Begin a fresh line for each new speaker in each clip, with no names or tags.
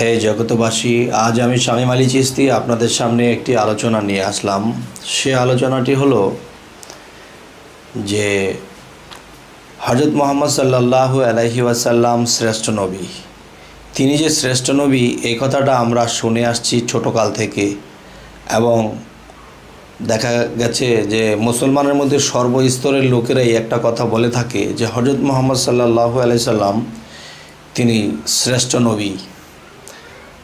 হে জগতবাসী আজ আমি স্বামী আলী চিস্তি আপনাদের সামনে একটি আলোচনা নিয়ে আসলাম। সে আলোচনাটি হলো যে হজরত মোহাম্মদ সাল্লাহ আলহি ওয়াসাল্লাম শ্রেষ্ঠ নবী। তিনি যে শ্রেষ্ঠ নবী, এই কথাটা আমরা শুনে আসছি ছোটোকাল থেকে এবং দেখা গেছে যে মুসলমানের মধ্যে সর্বস্তরের লোকেরাই একটা কথা বলে থাকে যে হজরত মোহাম্মদ সাল্লাহ আলাই সাল্লাম তিনি শ্রেষ্ঠ নবী।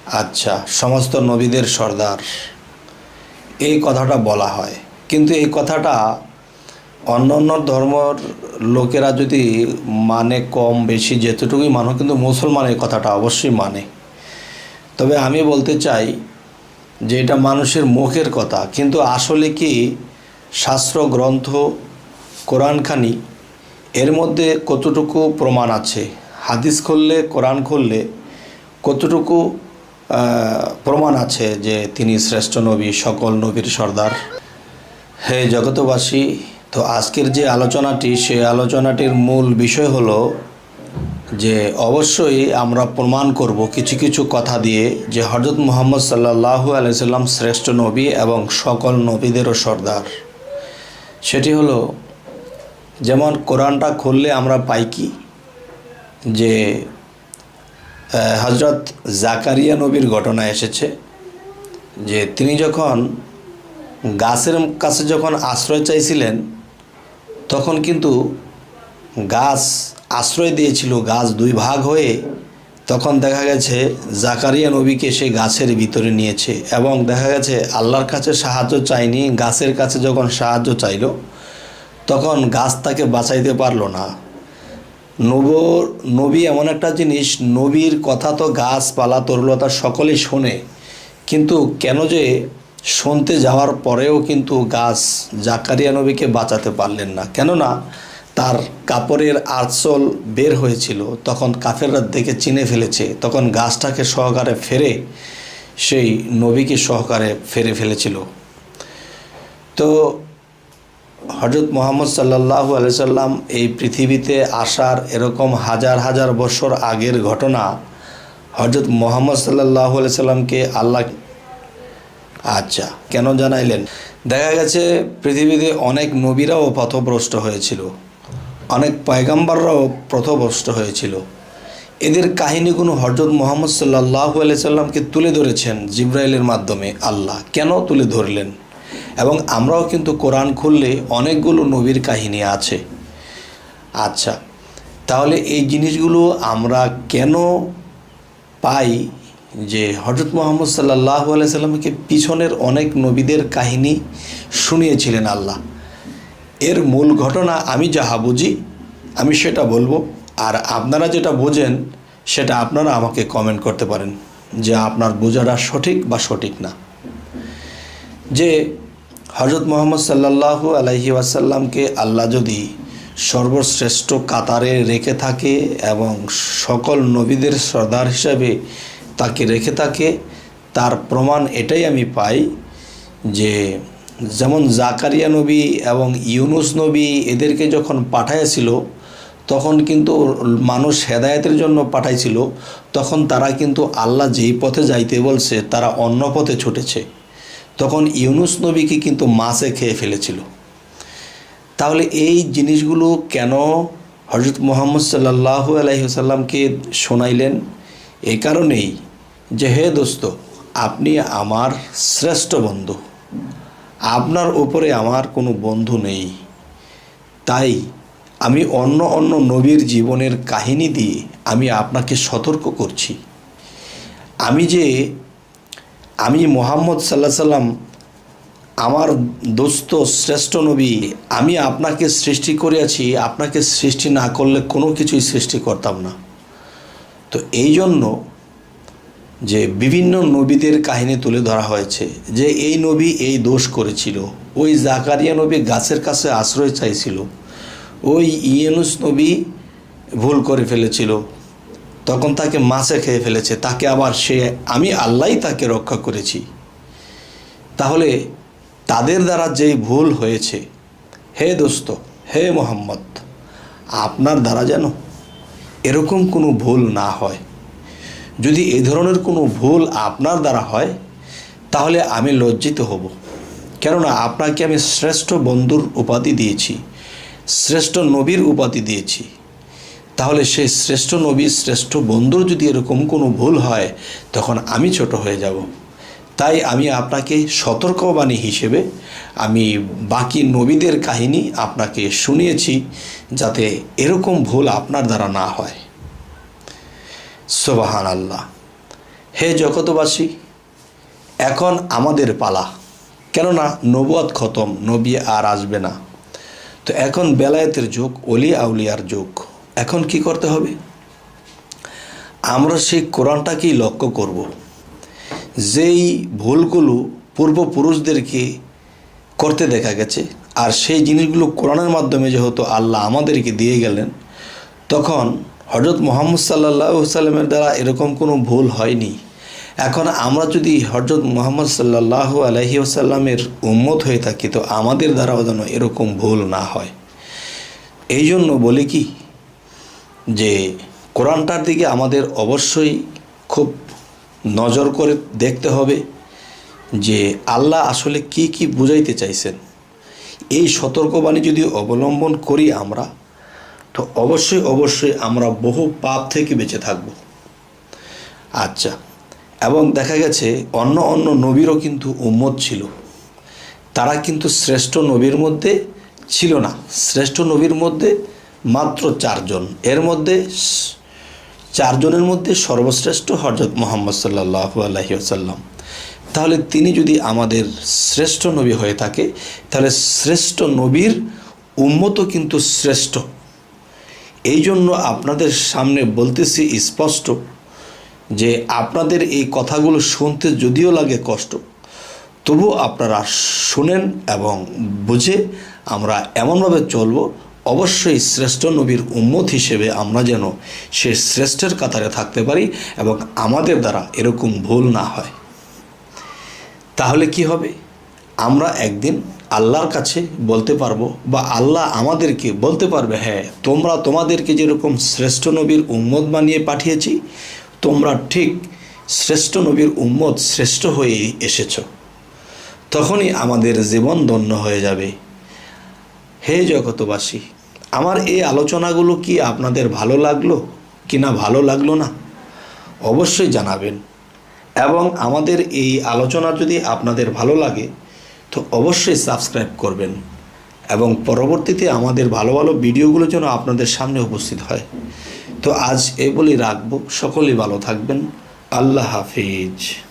আচ্ছা সমস্ত নবীদের সর্দার। এই কথাটা বলা হয়। কিন্তু এই কথাটা অন্য অন্য ধর্মর লোকেরা যদি মানে কম, বেশি যেতটুকুই মানো, কিন্তু মুসলমান এই কথাটা অবশ্যই মানে। তবে আমি বলতে চাই যে এটা মানুষের মুখের কথা। কিন্তু আসলে কি শাস্ত্র, গ্রন্থ, কোরআনখানি এর মধ্যে কতটুকু প্রমাণ আছে? হাদিস খুললে, কোরআন খুললে কতটুকু প্রমাণ আছে যে তিনি শ্রেষ্ঠ নবী, সকল নবীর সর্দার। হে জগতবাসী তো আজকের যে আলোচনাটি সেই আলোচনাটির মূল বিষয় হলো যে অবশ্যই আমরা প্রমাণ করব কিছু কিছু কথা দিয়ে যে হজরত মোহাম্মদ সাল্লাহু আলাইসাল্লাম শ্রেষ্ঠ নবী এবং সকল নবীদেরও সর্দার। সেটি হলো, যেমন কোরআনটা খুললে আমরা পাই কি? যে হজরত জাকারিয়া নবীর ঘটনা এসেছে যে তিনি যখন গাছের কাছে যখন আশ্রয় চাইছিলেন, তখন কিন্তু গাছ আশ্রয় দিয়েছিল, গাছ দুই ভাগ হয়ে। তখন দেখা গেছে জাকারিয়া নবীকে সে গাছের ভিতরে নিয়েছে এবং দেখা গেছে আল্লাহর কাছে সাহায্য চাইনি গাছের কাছে যখন সাহায্য চাইলো, তখন গাছ তাকে বাঁচাইতে পারল না। নব নবী এমন একটা জিনিস, নবীর কথা তো গাছপালা তরুলতা সকলেই শোনে। কিন্তু কেন যে শুনতে যাওয়ার পরেও কিন্তু গাছ জাকারিয়া নবীকে বাঁচাতে পারলেন না। কেননা তার কাপড়ের আঁচল বের হয়েছিল, তখন কাফেররা দেখে চিনে ফেলেছে, তখন গাছটাকে সহকারে ফেরে সেই নবীকে সহকারে ফেরে ফেলেছিল। তো হজরত মোহাম্মদ সাল্লাহ আলাইসাল্লাম এই পৃথিবীতে আসার এরকম হাজার হাজার বছর আগের ঘটনা হজরত মোহাম্মদ সাল্লাহ আলাইসাল্লামকে আল্লাহ আচ্ছা কেন জানাইলেন? দেখা গেছে পৃথিবীতে অনেক নবীরাও পথভ্রষ্ট হয়েছিল, অনেক পয়গাম্বাররাও পথভ্রষ্ট হয়েছিল। এদের কাহিনীগুলো হজরত মোহাম্মদ সাল্লাহ আলাইসাল্লামকে তুলে ধরেছেন জিব্রাইলের মাধ্যমে আল্লাহ? কেন তুলে ধরলেন? এবং আমরাও কিন্তু কোরআন খুললে অনেকগুলো নবীর কাহিনী আছে। আচ্ছা তাহলে এই জিনিসগুলো আমরা কেন পাই যে হজরত মোহাম্মদ সাল্লাহ আলাইসাল্লামকে পিছনের অনেক নবীদের কাহিনী শুনিয়েছিলেন আল্লাহ। এর মূল ঘটনা আমি যাহা বুঝি, আমি সেটা বলব। আর আপনারা যেটা বোঝেন, সেটা আপনারা আমাকে কমেন্ট করতে পারেন যে আপনার বোঝাটা সঠিক বা সঠিক না। যে হজরত মোহাম্মদ সাল্লাল্লাহু আলাইহি ওয়াসাল্লামকে আল্লাহ যদি সর্বশ্রেষ্ঠ কাতারে রেখে থাকে এবং সকল নবীদের সর্দার হিসাবে তাকে রেখে থাকে, তার প্রমাণ এটাই আমি পাই যে যেমন জাকারিয়া নবী এবং ইউনুস নবী এদেরকে যখন পাঠাইছিল তখন কিন্তু মানুষ হেদায়েতের জন্য পাঠাইছিল, তখন তারা কিন্তু আল্লাহ যেই পথে যাইতে বলছে, তারা অন্য পথে ছুটেছে। তখন ইউনুস নবীকে কিন্তু মাছে খেয়ে ফেলেছিল। তাহলে এই জিনিসগুলো কেন হজরত মোহাম্মদ সাল্লাহ আলহিসাল্লামকে শোনাইলেন? এ কারণেই যে, হে দোস্ত, আপনি আমার শ্রেষ্ঠ বন্ধু। আপনার উপরে আমার কোনো বন্ধু নেই। তাই আমি অন্য অন্য নবীর জীবনের কাহিনী দিয়ে আমি আপনাকে সতর্ক করছি। আমি যে আমি মোহাম্মদ সাল্লাহ সাল্লাম, আমার দোস্ত, শ্রেষ্ঠ নবী, আমি আপনাকে সৃষ্টি করিয়াছি, আপনাকে সৃষ্টি না করলে কোনো কিছুই সৃষ্টি করতাম না। তো এই জন্য যে বিভিন্ন নবীদের কাহিনী তুলে ধরা হয়েছে, যে এই নবী এই দোষ করেছিল, ওই জাকারিয়া নবী গাছের কাছে আশ্রয় চাইছিল, ওই ইয়েনুস নবী ভুল করে ফেলেছিল তখন তাকে মাছে খেয়ে ফেলেছে, তাকে আবার সে, আমি আল্লাহই তাকে রক্ষা করেছি। তাহলে তাদের দ্বারা যেই ভুল হয়েছে, হে দোস্ত, হে মোহাম্মদ, আপনার দ্বারা যেন এরকম কোনো ভুল না হয়। যদি এ ধরনের কোনো ভুল আপনার দ্বারা হয়, তাহলে আমি লজ্জিত হব। কেননা আপনাকে আমি শ্রেষ্ঠ বন্ধুর উপাধি দিয়েছি, শ্রেষ্ঠ নবীর উপাধি দিয়েছি। তাহলে সেই শ্রেষ্ঠ নবী, শ্রেষ্ঠ বন্ধুর যদি এরকম কোনো ভুল হয়, তখন আমি ছোট হয়ে যাব। তাই আমি আপনাকে সতর্কবাণী হিসেবে আমি বাকি নবীদের কাহিনী আপনাকে শুনিয়েছি যাতে এরকম ভুল আপনার দ্বারা না হয়। সোবাহান আল্লাহ হে জগতবাসী এখন আমাদের পালা। কেননা নবুয়াত খতম, নবী আর আসবে না। তো এখন বেলায়েতের যুগ অলি আউলিয়ার যুগ। এখন কি করতে হবে? আমরা সেই কোরআনটাকেই লক্ষ্য করব। যেই ভুলগুলো পূর্বপুরুষদেরকে করতে দেখা গেছে, আর সেই জিনিসগুলো কোরআনের মাধ্যমে যেহেতু আল্লাহ আমাদেরকে দিয়ে গেলেন, তখন হজরত মোহাম্মদ সাল্লাহ সাল্লামের দ্বারা এরকম কোনো ভুল হয়নি। এখন আমরা যদি হজরত মোহাম্মদ সাল্লাহ আলহি আসাল্লামের উম্মত হয়ে থাকি, তো আমাদের দ্বারাও যেন এরকম ভুল না হয়। এই জন্য বলি কি যে কোরআনটার দিকে আমাদের অবশ্যই খুব নজর করে দেখতে হবে যে আল্লাহ আসলে কি কি বুঝাইতে চাইছেন। এই সতর্কবাণী যদি অবলম্বন করি আমরা, তো অবশ্যই অবশ্যই আমরা বহু পাপ থেকে বেঁচে থাকব। আচ্ছা এবং দেখা গেছে অন্য অন্য নবীরও কিন্তু উম্মত ছিল। তারা কিন্তু শ্রেষ্ঠ নবীর মধ্যে ছিল না। শ্রেষ্ঠ নবীর মধ্যে মাত্র চারজন। এর মধ্যে চারজনের মধ্যে সর্বশ্রেষ্ঠ হজরত মোহাম্মদ সাল্লাহ আলহি আসাল্লাম তাহলে তিনি যদি আমাদের শ্রেষ্ঠ নবী হয়ে থাকে, তাহলে শ্রেষ্ঠ নবীর উম্মতও কিন্তু শ্রেষ্ঠ। এই জন্য আপনাদের সামনে বলতেছি স্পষ্ট যে আপনাদের এই কথাগুলো শুনতে যদিও লাগে কষ্ট তবু আপনারা শুনেন এবং বুঝে আমরা এমনভাবে চলব অবশ্যই শ্রেষ্ঠ নবীর উম্মত হিসেবে আমরা যেন সে শ্রেষ্ঠের কাতারে থাকতে পারি এবং আমাদের দ্বারা এরকম ভুল না হয়। তাহলে কি হবে? আমরা একদিন আল্লাহর কাছে বলতে পারব বা আল্লাহ আমাদেরকে বলতে পারবে হ্যাঁ তোমরা তোমাদেরকে যেরকম শ্রেষ্ঠ নবীর উম্মত বানিয়ে পাঠিয়েছি, তোমরা ঠিক শ্রেষ্ঠ নবীর উম্মত শ্রেষ্ঠ হয়ে এসেছ। তখনই আমাদের জীবন ধন্য হয়ে যাবে। হে জগতবাসী আমার এই আলোচনাগুলো কি আপনাদের ভালো লাগল কি না ভালো লাগল না? অবশ্যই জানাবেন। এবং আমাদের এই আলোচনা যদি আপনাদের ভালো লাগে, তো অবশ্যই সাবস্ক্রাইব করবেন। এবং পরবর্তীতে আমাদের ভালো ভালো ভিডিওগুলো যেন আপনাদের সামনে উপস্থিত হয়। তো আজ এই বলেই রাখব, সকলেই ভালো থাকবেন। আল্লাহ হাফিজ।